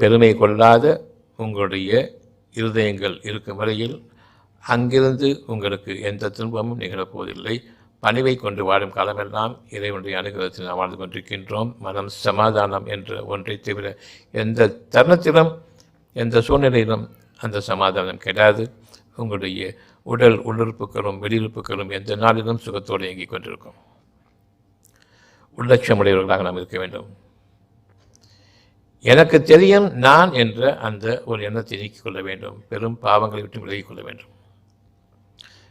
பெருமை கொள்ளாத உங்களுடைய இருதயங்கள் இருக்கும் வரையில் அங்கிருந்து உங்களுக்கு எந்த துன்பமும் நிகழப்போவதில்லை. பணிவை கொண்டு வாழும் காலமெல்லாம் இறைவனுடைய அனுகிரகத்தில் நாம் வாழ்ந்து கொண்டிருக்கின்றோம். மனம் சமாதானம் என்ற ஒன்றை தவிர எந்த தருணத்திலும் எந்த சூழ்நிலையிலும் அந்த சமாதானம் கெடாது உங்களுடைய உடல் உள்ளுறுப்புகளும் வெளியுறுப்புகளும் எந்த நாளிலும் சுகத்தோடு இயங்கிக் கொண்டிருக்கும். உள்ளட்சமுடையவர்களாக நாம் இருக்க வேண்டும். எனக்கு தெரியும் நான் என்ற அந்த ஒரு எண்ணத்தை நீக்கிக் கொள்ள வேண்டும். பெரும் பாவங்களை விட்டு விலகிக் கொள்ள வேண்டும்.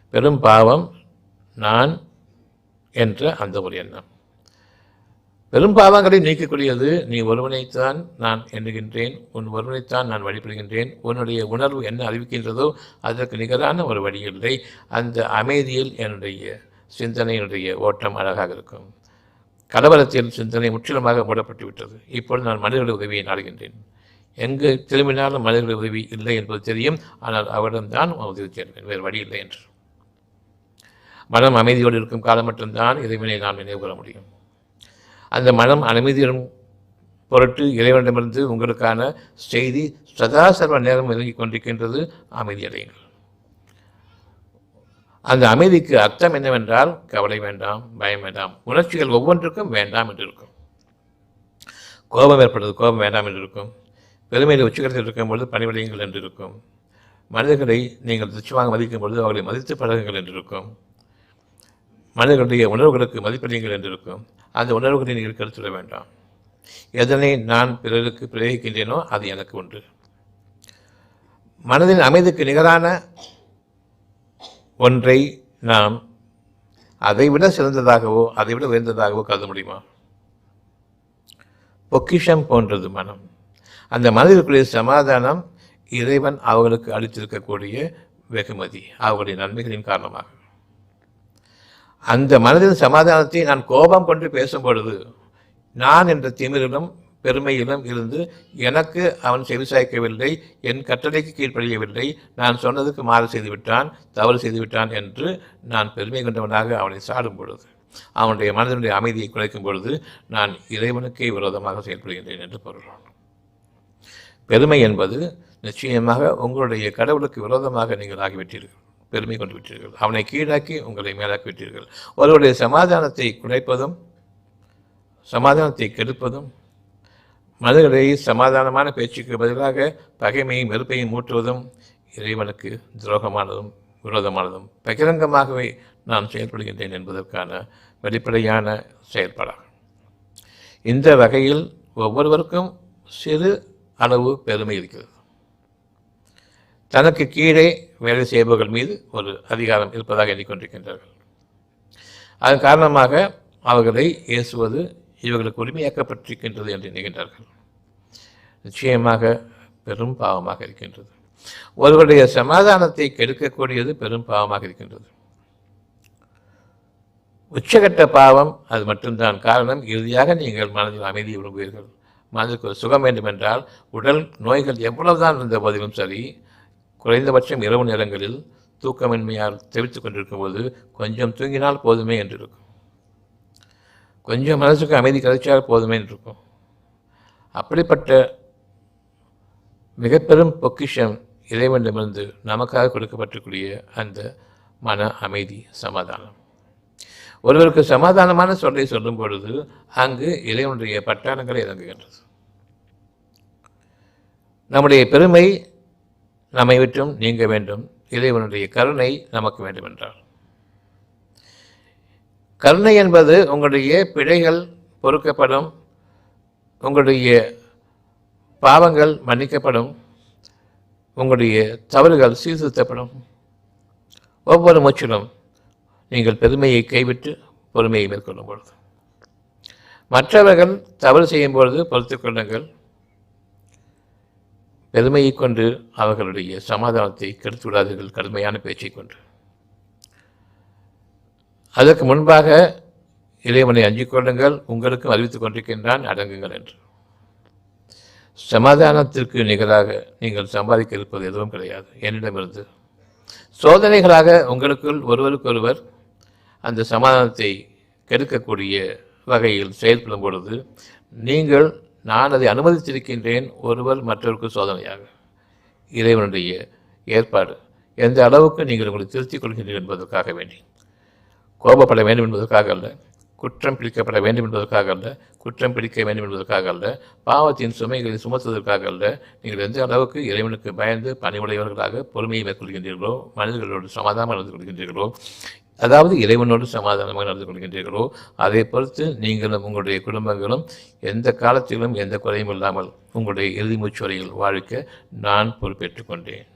பெரும் பாவம் நான் என்ற அந்த ஒரு எண்ணம். பெரும் பாவங்களை நீக்கக்கூடியது நீ ஒருவனைத்தான் நான் எண்ணுகின்றேன் உன் ஒருவனைத்தான் நான் வழிபடுகின்றேன் உன்னுடைய உணர்வு என்ன அறிவிக்கின்றதோ அதற்கு நிகரான ஒரு வழி இல்லை. அந்த அமைதியில் என்னுடைய சிந்தனையினுடைய ஓட்டம் அழகாக இருக்கும். கலவரத்தின் சிந்தனை முற்றிலுமாக போடப்பட்டுவிட்டது இப்பொழுது நான் மனிதர்கள் உதவியை நாடுகின்றேன். எங்கு திரும்பினாலும் மனிதர்கள் உதவி இல்லை என்பது தெரியும். ஆனால் அவரிடம்தான் உதவி தேடுவேன். வேறு வழி இல்லை என்று. மனம் அமைதியோடு இருக்கும் காலம் மட்டும்தான் இறைவனை நாம் நினைவு கொள்ள முடியும். அந்த மனம் அமைதியிடும் பொருட்டு இறைவனிடமிருந்து உங்களுக்கான செய்தி சதா சர்வ நேரம் இறங்கிக் கொண்டிருக்கின்றது. அமைதியடையுங்கள். அந்த அமைதிக்கு அர்த்தம் என்னவென்றால் கவலை வேண்டாம் பயம் வேண்டாம். உணர்ச்சிகள் ஒவ்வொன்றுக்கும் வேண்டாம் என்று இருக்கும். கோபம் ஏற்படுறது கோபம் வேண்டாம் என்று இருக்கும். பெருமையில் உச்சகரத்தில் இருக்கும் பொழுது பணிவிடையுங்கள் என்று இருக்கும். மனிதர்களை நீங்கள் துச்சமாக மதிக்கும் பொழுது அவர்களை மதித்து பழகுங்கள் என்று இருக்கும். மனிதர்களுடைய உணர்வுகளுக்கு மதிப்பளியுங்கள் என்று இருக்கும். அந்த உணர்வுகளை நீங்கள் கருத்துட வேண்டாம். எதனை நான் பிறருக்கு பிரயோகிக்கின்றேனோ அது எனக்கு உண்டு. மனதின் அமைதிக்கு நிகரான ஒன்றை நாம் அதைவிட சிறந்ததாகவோ அதைவிட உயர்ந்ததாகவோ கருத முடியுமா? பொக்கிஷம் போன்றது மனம். அந்த மனதிற்குரிய சமாதானம் இறைவன் அவர்களுக்கு அளித்திருக்கக்கூடிய வெகுமதி அவர்களுடைய நன்மைகளின் காரணமாக. அந்த மனதின் சமாதானத்தை நான் கோபம் கொண்டு பேசும் பொழுது நான் என்ற திமிரிலும் பெருமையிலும் இருந்து எனக்கு அவன் செவிசாய்க்கவில்லை என் கட்டளைக்கு கீழ்ப்படியவில்லை. நான் சொன்னதுக்கு மாறு செய்துவிட்டான் தவறு செய்துவிட்டான் என்று நான் பெருமை கொண்டவனாக அவனை சாடும் பொழுது அவனுடைய மனதினுடைய அமைதியை குறைக்கும் பொழுது நான் இறைவனுக்கே விரோதமாக செயல்படுகின்றேன் என்று பொருள் பெருமை என்பது நிச்சயமாக உங்களுடைய கடவுளுக்கு விரோதமாக நீங்கள் ஆகிவிட்டீர்கள் பெருமை கொண்டு விட்டீர்கள். அவனை கீழாக்கி உங்களை மேலாக்கி விட்டீர்கள். ஒருவருடைய சமாதானத்தை குறைப்பதும் சமாதானத்தை கெடுப்பதும் மனிதர்களை சமாதானமான பேச்சுக்கு பதிலாக பகைமையும் வெறுப்பையும் மூட்டுவதும் இறைவனுக்கு துரோகமானதும் விரோதமானதும் பகிரங்கமாகவே நான் செயல்படுகின்றேன் என்பதற்கான வெளிப்படையான செயல்பாடாகும். இந்த வகையில் ஒவ்வொருவருக்கும் சிறு அளவு பெருமை இருக்கிறது. தனக்கு கீழே வேலை செய்பவர்கள் மீது ஒரு அதிகாரம் இருப்பதாக எண்ணிக்கொண்டிருக்கின்றார்கள். அதன் காரணமாக அவர்களை ஏசுவது இவர்களுக்கு உரிமையாக்கப்பட்டிருக்கின்றது என்று எண்ணுகின்றார்கள் நிச்சயமாக பெரும் பாவமாக இருக்கின்றது. ஒருவருடைய சமாதானத்தை கெடுக்கக்கூடியது பெரும் பாவமாக இருக்கின்றது. உச்சகட்ட பாவம் அது மட்டும்தான். காரணம் இறுதியாக நீங்கள் மனதில் அமைதி விரும்புவீர்கள். மனதிற்கு ஒரு சுகம் வேண்டுமென்றால் உடல் நோய்கள் எவ்வளவுதான் இருந்த போதிலும் சரி குறைந்தபட்சம் இரவு நேரங்களில் தூக்கமின்மையால் தெவித்துக் கொண்டிருக்கும்போது கொஞ்சம் தூங்கினால் போதுமே என்று இருக்கும் கொஞ்சம் மனசுக்கு அமைதி கிடைச்சால் போதுமே இருக்கும். அப்படிப்பட்ட மிக பெரும் பொக்கிஷம் இறைவனிடமிருந்து நமக்காக கொடுக்கப்பட்டக்கூடிய அந்த மன அமைதி சமாதானம். ஒருவருக்கு சமாதானமான சொல்லை சொல்லும் பொழுது அங்கு இறைவனுடைய பட்டாளங்களை இறங்குகின்றது. நம்முடைய பெருமை நம்மை விட்டும் நீங்க வேண்டும். இறைவனுடைய கருணை நமக்கு வேண்டும் என்றார் கருணை என்பது உங்களுடைய பிழைகள் பொறுக்கப்படும் உங்களுடைய பாவங்கள் மன்னிக்கப்படும் உங்களுடைய தவறுகள் சீர்திருத்தப்படும். ஒவ்வொரு மூச்சிலும் நீங்கள் பெருமையை கைவிட்டு பொறுமையை மேற்கொள்ளும் பொழுது. மற்றவர்கள் தவறு செய்யும் பொழுது பொறுத்துக் கொள்ளுங்கள். பெருமையை கொண்டு அவர்களுடைய சமாதானத்தை கெடுத்து விடாதீர்கள் கடுமையான பேச்சை கொண்டு. அதற்கு முன்பாக இறைவனை அஞ்சிக் கொள்ளுங்கள் உங்களுக்கும் அறிவித்துக் கொண்டிருக்கின்றான் அடங்குங்கள் என்று. சமாதானத்திற்கு நிகராக நீங்கள் சம்பாதிக்க இருப்பது எதுவும் கிடையாது. என்னிடமிருந்து சோதனைகளாக உங்களுக்குள் ஒருவருக்கொருவர் அந்த சமாதானத்தை கெடுக்கக்கூடிய வகையில் செயல்படும் பொழுது நீங்கள் நான் அதை அனுமதித்திருக்கின்றேன் ஒருவர் மற்றவருக்கு சோதனையாக. இறைவனுடைய ஏற்பாடு எந்த அளவுக்கு நீங்கள் உங்களை திருத்திக் கொள்கின்றீர்கள் என்பதற்காக வேண்டி. கோபப்பட வேண்டும் என்பதற்காக அல்ல குற்றம் பிடிக்கப்பட வேண்டும் என்பதற்காக அல்ல குற்றம் பிடிக்க வேண்டும் என்பதற்காக அல்ல பாவத்தின் சுமைகளை சுமத்துவதற்காக அல்ல. நீங்கள் எந்த அளவுக்கு இறைவனுக்கு பயந்து பணிவுடையவர்களாக பொறுமையை மேற்கொள்கின்றீர்களோ மனிதர்களோடு சமாதானம் நடந்து கொள்கின்றீர்களோ அதாவது இறைவனோடு சமாதானமாக நடந்து கொள்கின்றீர்களோ அதை பொறுத்து நீங்களும் உங்களுடைய குடும்பங்களும் எந்த காலத்திலும் எந்த குறையும் இல்லாமல் உங்களுடைய இறுதி மூச்சுவரையில் வாழ்க்க நான் பொறுப்பேற்றுக் கொண்டேன்